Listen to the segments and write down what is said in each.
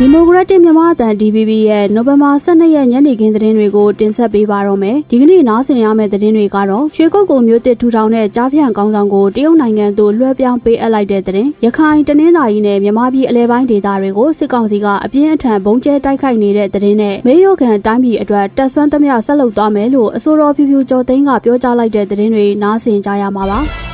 ဒီမိုကရက်တစ်မြန်မာအသံ DVB ရဲ့နိုဝင်ဘာ12ရက်ညနေခင်းသတင်းတွေကိုတင်ဆက်ပေးပါတော့မယ်။ဒီကနေ့နားဆင်ရမယ့်သတင်းတွေကတော့ရွှေကုတ်ကိုမျိုးတစ်ထူထောင်တဲ့ကြားဖြန့်ကောင်းဆောင်ကိုတရုတ်နိုင်ငံသို့လွှဲပြောင်းပေးအပ်လိုက်တဲ့သတင်း။ရခိုင်တနင်္သာရီနဲ့မြန်မာပြည်အလဲပိုင်းဒေသတွေကိုစစ်ကောင်စီကအပြင်းအထန်ဘုံကျဲတိုက်ခိုက်နေတဲ့သတင်းနဲ့မေယုခံတိုင်းပြည်အတွက်တက်ဆွမ်းသမျှဆက်လုပ်သွားမယ်လို့အစိုးရဖြူဖြူကျော်သိန်းကပြောကြားလိုက်တဲ့သတင်းတွေနားဆင်ကြရမှာပါ။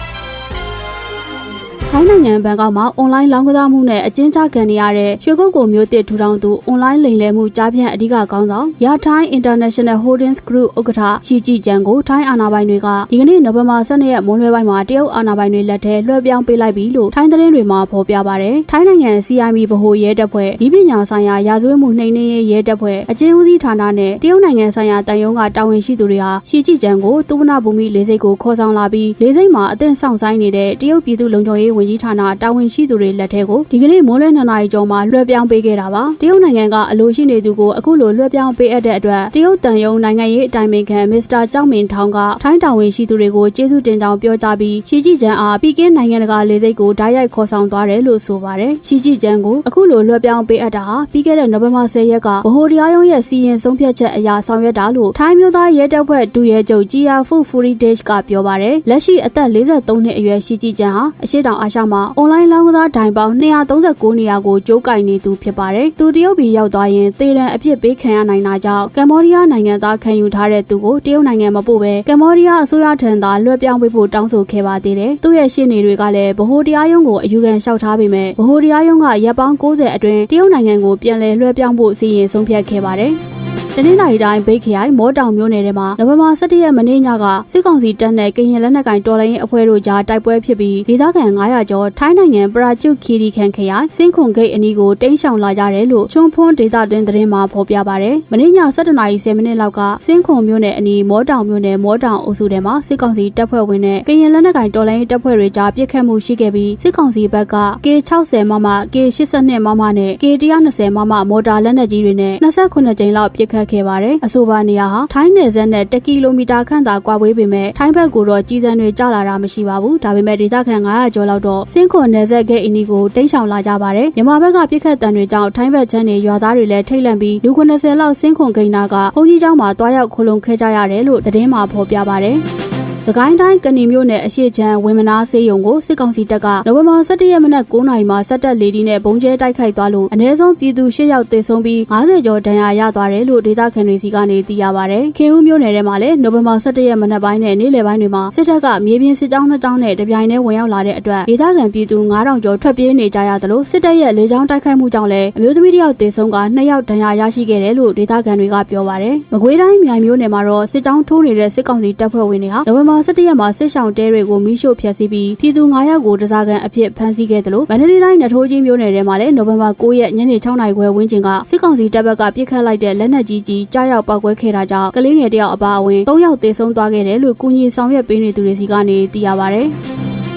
ထိုင်းနိုင်ငံဘန်ကောက်မှာအွန်လိုင်းလောင်းကစားမှုနဲ့အကျဉ်းချခံနေရတဲ့ရွှေကုတ်ကိုမျိုးတစ်ထူထောင်သူအွန်လိုင်းလိမ်လည်မှုကြားဖြန့်အဓိကကောင်းဆောင်ရထိုင်း International Holdings Group ဥက္ကဋ္ဌရှီကြည်ကျန်ကိုထိုင်းအာဏာပိုင်တွေကဒီကနေ့နိုဝင်ဘာ12ရက်မွန်းလွဲပိုင်းမှာတရုတ်အာဏာပိုင်တွေလက်ထဲလွှဲပြောင်းပေးလိုက်ပြီလို့ထိုင်းသတင်းတွေမှာဖော်ပြပါတယ်။ထိုင်းနိုင်ငံ CIB ဗဟိုရဲတပ်ဖွဲ့ဤပညာဆိုင်ရာရာဇဝတ်မှုနှိမ်နင်းရေးရဲတပ်ဖွဲ့အကျဉ်းဦးစီးဌာနနဲ့တရုတ်နိုင်ငံဆိုင်ရာတန်ယုံကတာဝန်ရှိသူတွေဟာရှီကြည်ကျန်ကိုတူဝနဘူမိလေးစိတ်ကိုခေါ်ဆောင်လာပြီးလေးစိတ်မှာအသင့်ဆောင်ဆိုင်နေတဲ့တရုတ်ပြည်သူ့လုံခြုံရေးဝန်ကြီးဌာနတာဝန်ရှိသူတွေလက်ထဲကိုဒီကနေ့မိုးလဲ2နာရီကျော်မှာလွှဲပြောင်းပေးခဲ့တာပါတရုတ်နိုင်ငံကအလိုရှိနေသူကိုအခုလိုလွှဲပြောင်းပေးအပ်တဲ့အတွက်တရုတ်တန်ယုံနိုင်ငံရေးအတိုင်ပင်ခံမစ္စတာကျောက်မင်ထောင်ကထိုင်းတာဝန်ရှိသူတွေကိုကျေးဇူးတင်ကြောင်းပြောကြားပြီးရှီကြည်ကျန်အားပြည်ကင်းနိုင်ငံတကာလေဆိပ်ကိုဓာတ်ရိုက်ခေါ်ဆောင်သွားတယ်လို့ဆိုပါတယ်ရှီကြည်ကျန်ကိုအခုလိုလွှဲပြောင်းပေးအပ်တာဟာပြီးခဲ့တဲ့နိုဝင်ဘာ10ရက်ကဗဟိုတရားရုံးရဲ့စီရင်ဆုံးဖြတ်ချက်အရဆောင်ရွက်တာလို့ထိုင်းမျိုးသားရဲတပ်ဖွဲ့ဒူရဲချုပ်ဂျီယာဖူဖူရီဒေ့ချ်ကပြောပါတယ်လက်ရှိအသက်43နှစ်အရွယ်ရှီကြည်ကျန်ဟာအရှိတောင်အာရှမှာအွန်လိုင်းလောင်းကစားဒိုင်ပေါင်း239နေရာကိုကြိုးကိုင်နေသူဖြစ်ပါတယ်။သူတရုတ်ပြည်ရောက်သွားရင်သေဒဏ်အပြစ်ပေးခံရနိုင်တာကြောင့်ကမ္ဘောဒီးယားနိုင်ငံသားခံယူထားတဲ့သူကိုတရုတ်နိုင်ငံမပို့ဘဲကမ္ဘောဒီးယားအစိုးရထံသာလွှဲပြောင်းပေးဖို့တောင်းဆိုခဲ့ပါသေးတယ်။သူ့ရဲ့ရှင်းနေတွေကလည်းဗဟိုတရားရုံးကိုအယူခံလျှောက်ထားပေမဲ့ဗဟိုတရားရုံးကရပ်ပေါင်း90အတွင်းတရုတ်နိုင်ငံကိုပြန်လည်လွှဲပြောင်းဖို့စီရင်ဆုံးဖြတ်ခဲ့ပါတယ်။ တနင်္လာရီတိုင်းဘိတ်ခရိုင်မောတောင်မြို့နယ်ထဲမှာနိုဝင်ဘာ17ရက်မနေ့ညကစစ်ကောင်စီတပ်နဲ့ကရင်လက်နက်ကိုင်တော်လှန်ရေးအဖွဲ့တို့ကြားတိုက်ပွဲဖြစ်ပြီးဒေသခံ900ကျော်ထိုင်းနိုင်ငံပရာကျွတ်ခီရီခန်ခရိုင်စင်းခွန်ဂိတ်အနီးကိုတင်းရှောင်လာကြတယ်လို့ချွန်ဖွန်းဒေသတွင်းသတင်းမှာဖော်ပြပါဗျ။မနေ့ည7:30မိနစ်လောက်ကစင်းခွန်မြို့နယ်အနီးမောတောင်မြို့နယ်မောတောင်အုပ်စုထဲမှာစစ်ကောင်စီတပ်ဖွဲ့ဝင်နဲ့ကရင်လက်နက်ကိုင်တော်လှန်ရေးတပ်ဖွဲ့တွေကြားပစ်ခတ်မှုရှိခဲ့ပြီးစစ်ကောင်စီဘက်က K60 မမ K82 မမနဲ့ K120 မမမော်တာလက်နက်ကြီးတွေနဲ့28ကြိမ်လောက်ပစ်ခတ်ခဲ့ပါတယ်။အဆိုပါနေရာဟာထိုင်းနယ်စပ်နဲ့1ကီလိုမီတာခန့်သာကွာဝေးပေမဲ့ထိုင်းဘက်ကိုတော့ကြီးစံတွေကျလာတာမရှိပါဘူး။ဒါပေမဲ့ဒေသခံ900ကျော်လောက်တော့စင်းခွန်နယ်စပ်ဂိတ်အနီးကိုတိမ်းရှောင်လာကြပါတယ်။မြန်မာဘက်ကပြစ်ခတ်တံတွေကြောင့်ထိုင်းဘက်ချမ်းနေရွာသားတွေလည်းထိတ်လန့်ပြီးလူ90လောက်စင်းခွန်ဂိတ်နာကဘုန်းကြီးကျောင်းမှာတွားရောက်ခိုလုံခဲ့ကြရတယ်လို့သတင်းမှာဖော်ပြပါတယ်။ စကိုင်းတိုင်းကဏီမြို့နယ်အရှိချမ်းဝင်းမနာစေးရုံကိုစစ်ကောင်စီတပ်ကနိုဝင်ဘာ17ရက်မနက်9:00နာရီမှာစက်တက်လေဒီနဲ့ဘုံကျဲတိုက်ခိုက်သွားလို့အ ਨੇ ဆုံးပြည်သူ10ယောက်သေဆုံးပြီး50ကျော်ဒဏ်ရာရသွားတယ်လို့ဒေသခံတွေစီကနေသိရပါဗျ။ခင်ဦးမြို့နယ်ထဲမှာလည်းနိုဝင်ဘာ17ရက်မနက်ပိုင်းနဲ့နေ့လယ်ပိုင်းတွေမှာစစ်တပ်ကမြေပြင်စစ်ကြောင်းနှစ်ကြောင်းနဲ့တပြိုင်တည်းဝင်ရောက်လာတဲ့အတွက်ဒေသခံပြည်သူ9000ကျော်ထွက်ပြေးနေကြရသလိုစစ်တပ်ရဲ့လေကြောင်းတိုက်ခိုက်မှုကြောင့်လည်းအမျိုးသမီးတစ်ယောက်သေဆုံးက2ယောက်ဒဏ်ရာရရှိခဲ့တယ်လို့ဒေသခံတွေကပြောပါတယ်။မကွေးတိုင်းမြိုင်မြို့နယ်မှာတော့စစ်ကြောင်းထိုးနေတဲ့စစ်ကောင်စီတပ်ဖွဲ့ဝင်တွေဟာနိုဝင်ဘာ17ရက်မှာစစ်ရှောင်းတဲတွေကိုမိရှို့ဖျက်ဆီးပြီးပြည်သူ9ယောက်ကိုတစားကန်အဖြစ်ဖမ်းဆီးခဲ့တယ်လို့မန္တလေးတိုင်းနထိုးကြီးမြို့နယ်ထဲမှာလည်းနိုဝင်ဘာ9ရက်ညနေ6နာရီခွဲဝန်းကျင်ကစစ်ကောင်စီတပ်ဘက်ကပြစ်ခတ်လိုက်တဲ့လက်နက်ကြီးကြီးကြားရောက်ပောက်ကွဲခဲ့တာကြောင့်ကလေးငယ်တယောက်အပါအဝင်3ယောက်သေဆုံးသွားခဲ့တယ်လို့ကုညီဆောင်ရွက်ပေးနေသူတွေစီကနေသိရပါဗျ။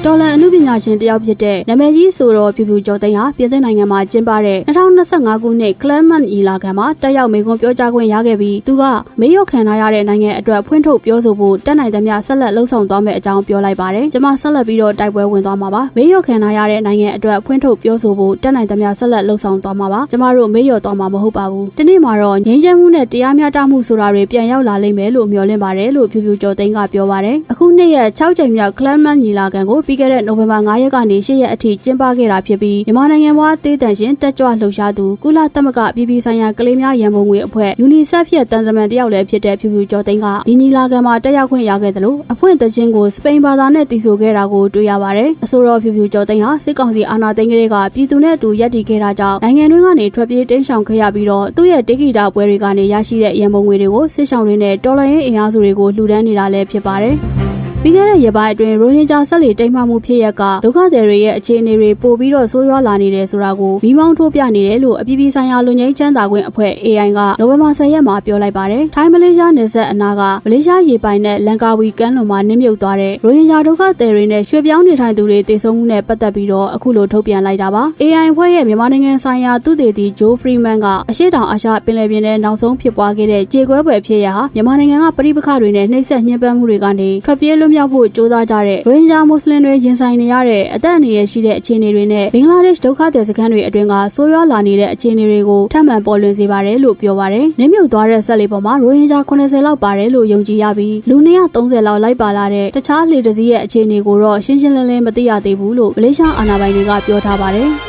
တော်လန်အမှုပညာရှင်တယောက်ဖြစ်တဲ့နာမည်ကြီးဆိုတော်ဖြူဖြူကျော်သိန်းဟာပြည်သစ်နိုင်ငံမှာကျင်းပတဲ့2025ခုနှစ် Clement အီလာခံမှာတက်ရောက်မေကွန်ပြောကြားခွင့်ရခဲ့ပြီးသူကမေးရခံထားရတဲ့နိုင်ငံအတွက်ဖွင့်ထုတ်ပြောဆိုဖို့တက်နိုင်သမျှဆက်လက်လှုံ့ဆော်သွားမယ့်အကြောင်းပြောလိုက်ပါတယ်။ကျွန်မဆက်လက်ပြီးတော့တိုက်ပွဲဝင်သွားမှာပါ။မေးရခံထားရတဲ့နိုင်ငံအတွက်ဖွင့်ထုတ်ပြောဆိုဖို့တက်နိုင်သမျှဆက်လက်လှုံ့ဆော်သွားမှာပါ။ကျွန်မတို့မေးရသွားမှာမဟုတ်ပါဘူး။ဒီနေ့မှာတော့ငြိမ်းချမ်းမှုနဲ့တရားမျှတမှုဆိုတာတွေပြန်ရောက်လာလိမ့်မယ်လို့မျှော်လင့်ပါတယ်လို့ဖြူဖြူကျော်သိန်းကပြောပါတယ်။အခုနှစ်ရက်6ကြိမ်မြောက် Clement ညီလာခံကိုပြီးခဲ့တဲ့နိုဝင်ဘာ9ရက်ကနေ10ရက်အထိကျင်းပခဲ့တာဖြစ်ပြီးမြန်မာနိုင်ငံဘွားတေးတန်ရှင်တက်ကြွလှုပ်ရှားသူကုလသမဂ္ဂပြည်ပြည်ဆိုင်ရာကလေးများရန်ပုံငွေအဖွဲ့ UNICEF ရဲ့တန်တမန်တယောက်လည်းဖြစ်တဲ့ဖြူဖြူကျော်သိန်းကဒီညီလာခံမှာတက်ရောက်ခွင့်ရခဲ့တယ်လို့အဖွင့်တခြင်းကိုစပိန်ဘာသာနဲ့တည်ဆိုခဲ့တာကိုတွေ့ရပါတယ်။အဆိုတော်ဖြူဖြူကျော်သိန်းဟာစစ်ကောင်စီအာဏာသိမ်းကလေးကပြည်သူနဲ့အတူရပ်တည်ခဲ့တာကြောင့်နိုင်ငံတွင်းကနေထွက်ပြေးတိမ်းရှောင်ခဲ့ရပြီးတော့သူ့ရဲ့တေဂီတာပွဲတွေကနေရရှိတဲ့ရန်ပုံငွေတွေကိုစစ်ဆောင်တွေနဲ့တော်လှန်ရေးအင်အားစုတွေကိုလှူဒန်းနေတာလည်းဖြစ်ပါတယ်။ ပြီးခဲ့တဲ့ရက်ပိုင်းအတွင်းရိုဟင်ဂျာဆက်လီတိမ်မှမှုဖြစ်ရက်ကဒုက္ခသည်တွေရဲ့အခြေအနေတွေပိုပြီးတော့ဆိုးရွားလာနေတယ်ဆိုတာကိုမိမောင်းထိုးပြနေတယ်လို့အပြည်ပြည်ဆိုင်ရာလူငင်းချမ်းသာခွင့်အဖွဲ့ AI ကနိုဝင်ဘာ10ရက်မှာပြောလိုက်ပါတယ်။ထိုင်းမလေးရှားနယ်စပ်အနားကမလေးရှားရေပိုင်နဲ့လန်ကာဝီကမ်းလွန်မှာနစ်မြုပ်သွားတဲ့ရိုဟင်ဂျာဒုက္ခသည်တွေနဲ့ရွှေ့ပြောင်းနေထိုင်သူတွေတည်ဆုံမှုနဲ့ပတ်သက်ပြီးတော့အခုလိုထုတ်ပြန်လိုက်တာပါ။ AI အဖွဲ့ရဲ့မြန်မာနိုင်ငံဆိုင်ရာသူတေသီဂျိုးဖရီမန်ကအရှိတောင်အာရှပင်လယ်ပြင်ထဲနောက်ဆုံးဖြစ်ပွားခဲ့တဲ့ကြေကွဲပွဲဖြစ်ရာဟာမြန်မာနိုင်ငံကပြည်ပခါတွေနဲ့နှိပ်စက်ညှဉ်းပန်းမှုတွေကနေထွက်ပြေးလွလွတ်မြောက်ဖို့ကြိုးစားကြတဲ့ရိုဟင်ဂျာမွတ်စလင်တွေရင်ဆိုင်နေရတဲ့အသက်အန္တရာယ်ရှိတဲ့အခြေအနေတွေနဲ့ဘင်္ဂလားဒေ့ရှ်ဒုက္ခသည်စခန်းတွေအတွင်းကဆိုးရွားလာနေတဲ့အခြေအနေတွေကိုထပ်မံပေါ်လွင်စေပါတယ်လို့ပြောပါတယ်။နင်းမြုပ်သွားတဲ့ဆက်လေးပေါ်မှာရိုဟင်ဂျာ80လောက်ပါတယ်လို့ယုံကြည်ရပြီးလူ230လောက်လိုက်ပါလာတဲ့တခြားလှေတစ်စီးရဲ့အခြေအနေကိုတော့ရှင်းရှင်းလင်းလင်းမသိရသေးဘူးလို့မလေးရှားအာဏာပိုင်တွေကပြောထားပါတယ်။